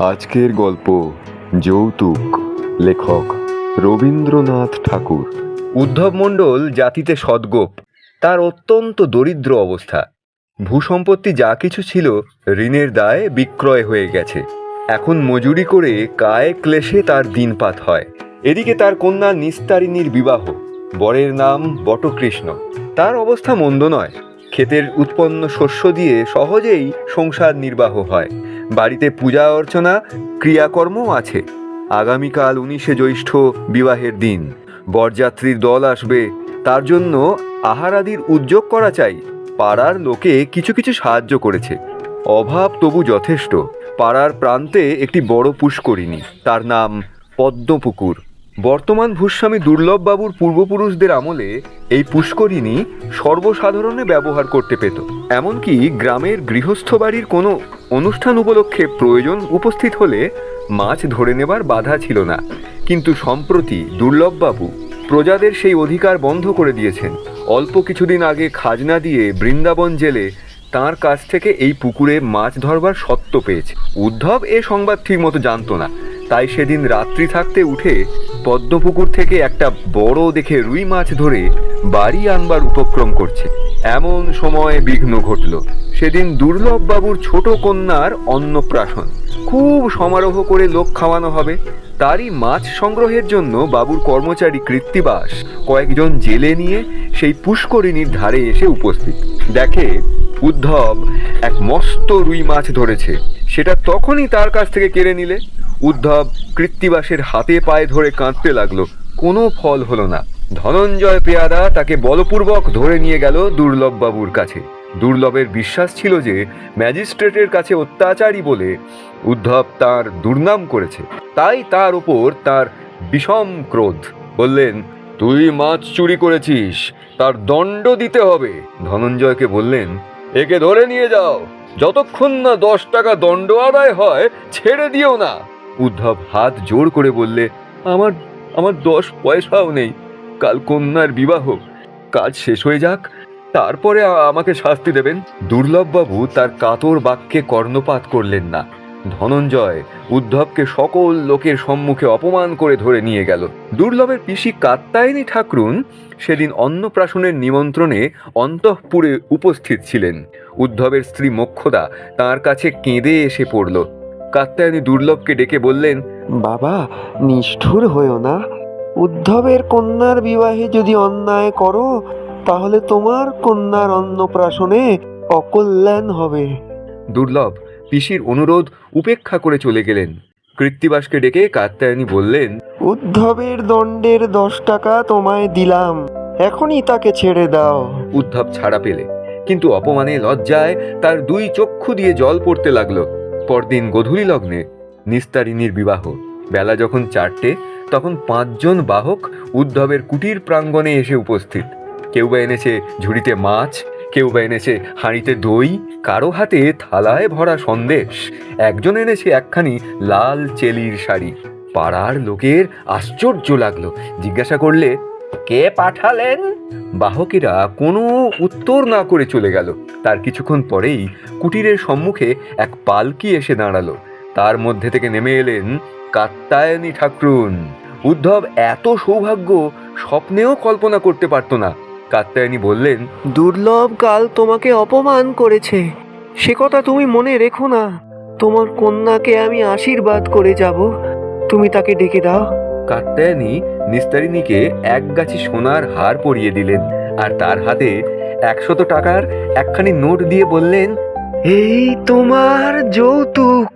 আজকের গল্প যৌতুক, লেখক রবীন্দ্রনাথ ঠাকুর। উদ্ধব মণ্ডল জাতিতে সদ্গোপ, তার অত্যন্ত দরিদ্র অবস্থা। ভূসম্পত্তি যা কিছু ছিল, ঋণের দায়ে বিক্রয় হয়ে গেছে। এখন মজুরি করে কায়ে ক্লেশে তার দিনপাত হয়। এদিকে তার কন্যা নিস্তারিণীর বিবাহ, বরের নাম বটকৃষ্ণ। তার অবস্থা মন্দ নয়। ক্ষেতের উৎপন্ন শস্য দিয়ে সহজেই সংসার নির্বাহ হয়। বাড়িতে পূজা অর্চনা, ক্রিয়াকর্মও আছে। আগামীকাল উনিশে জ্যৈষ্ঠ বিবাহের দিন। বরযাত্রীর দল আসবে। তার জন্য আহারাদির উদ্যোগ করা চাই। পাড়ার লোকে কিছু কিছু সাহায্য করেছে। অভাব তবু যথেষ্ট। পাড়ার প্রান্তে একটি বড় পুষ্করিণী। তার নাম পদ্মপুকুর। বর্তমান ভূস্বামী দুর্লভবাবুর পূর্বপুরুষদের আমলে এই পুষ্করিণী সর্বসাধারণে ব্যবহার করতে পেত। এমনকি গ্রামের গৃহস্থ বাড়ির কোনো অনুষ্ঠান উপলক্ষে প্রয়োজন উপস্থিত হলে মাছ ধরে নেবার বাধা ছিল না। কিন্তু সম্প্রতি দুর্লভবাবু প্রজাদের সেই অধিকার বন্ধ করে দিয়েছেন। অল্প কিছুদিন আগে খাজনা দিয়ে বৃন্দাবন জেলে তার কাছ থেকে এই পুকুরে মাছ ধরবার সত্ত্ব পেয়েছে। উদ্ধব এ সংবাদ ঠিকমতো জানতো না। তাই সেদিন রাত্রি থাকতে উঠে পদ্মপুকুর থেকে একটা বড় দেখে রুই মাছ ধরে বাড়ি আনবার উপক্রম করছে। এমন সময় বিঘ্ন ঘটল। সেদিন দুর্লভবাবুর ছোট কন্যার অন্নপ্রাশন। খুব সমারোহ করে লোক খাওয়ানো হবে। তারই মাছ সংগ্রহের জন্য বাবুর কর্মচারী কৃত্তিবাস কয়েকজন জেলে নিয়ে সেই পুষ্করিণীর ধারে এসে উপস্থিত। দেখে উদ্ধব এক মস্ত রুই মাছ ধরেছে। সেটা তখনই তার কাছ থেকে কেড়ে নিলে। উদ্ধব কৃত্তিবাসের হাতে পায়ে ধরে কাঁদতে লাগল। কোনো ফল হলো না। ধনঞ্জয় পেয়াদা তাকে বলপূর্বক ধরে নিয়ে গেল দুর্লভবাবুর কাছে। দুর্লভের বিশ্বাস ছিল যে ম্যাজিস্ট্রেটের কাছে অত্যাচারী বলে উদ্ধব তার দুর্নাম করেছে। তাই তার উপর তার বিষম ক্রোধ। বললেন, তুই মাছ চুরি করেছিস, তার দণ্ড দিতে হবে। ধনঞ্জয়কে বললেন, একে ধরে নিয়ে যাও। যতক্ষণ না দশ টাকা দণ্ড আদায় হয়, ছেড়ে দিও না। উদ্ধব হাত জোর করে বললে, আমার আমার দশ পয়সাও নেই। কাল কন্যার বিবাহ। কাজ শেষ হয়ে যাক। তারপরে আমাকে শাস্তি দেবেন। দুর্লভবাবু তার কাতর বাক্যে কর্ণপাত করলেন না। ধনঞ্জয় উদ্ধবকে সকল লোকের সম্মুখে অপমান করে ধরে নিয়ে গেল। দুর্লভের পিসি কাত্তায়নী ঠাকরুন সেদিন অন্নপ্রাশনের নিমন্ত্রণে অন্তঃপুরে উপস্থিত ছিলেন। উদ্ধবের স্ত্রী মোক্ষদা তার কাছে কেঁদে এসে পড়ল। কাত্তায়নী দুর্লভকে ডেকে বললেন বাবা নিষ্ঠুর হয়েও না। উদ্ধবের কন্যার বিবাহে যদি অন্যায় করো তাহলে তোমার কন্যার অন্নপ্রাশনে অকল্যাণ হবে। দুর্লভ পিসির অনুরোধ উপেক্ষা করে চলে গেলেন। কৃত্তিবাসকে ডেকে কাত্তায়নী বললেন উদ্ধবের দণ্ডের দশ টাকা তোমায় দিলাম এখনই তাকে ছেড়ে দাও। উদ্ধব ছাড়া পেলে। কিন্তু অপমানে লজ্জায় তার দুই চক্ষু দিয়ে জল পড়তে লাগল। পরদিন গধূলি লগ্নে নিস্তারিণীর বিবাহ। বেলা যখন চারটে, তখন পাঁচজন বাহক উদ্ধবের কুটির প্রাঙ্গণে এসে উপস্থিত। কেউ বা এনেছে ঝুড়িতে মাছ, কেউ বা এনেছে হাঁড়িতে দই, কারও হাতে থালায় ভরা সন্দেশ, একজন এনেছে একখানি লাল চেলির শাড়ি। পাড়ার লোকের আশ্চর্য লাগল, জিজ্ঞাসা করলে, কে পাঠালেন? বাহকেরা কোনো উত্তর না করে চলে গেল। তার কিছুক্ষণ পরেই কুটিরের সম্মুখে এক পালকি এসে দাঁড়াল। তার মধ্যে থেকে নেমে এলেন কাত্তায়নী ঠাকরুন। উদ্ধব এত সৌভাগ্য, স্বপ্নেও কল্পনা করতে পারতো না। কাত্তায়নী বললেন, দুর্লভ কাল তোমাকে অপমান করেছে। সে কথা তুমি মনে রেখো না। তোমার কন্যাকে আমি আশীর্বাদ করে যাব। তুমি তাকে ডেকে দাও। কাত্তায়নী নিস্তারিণীকে এক গাছি সোনার হার পরিয়ে দিলেন আর তার হাতে একশত টাকার একখানি নোট দিয়ে বললেন, এই তোমার যৌতুক।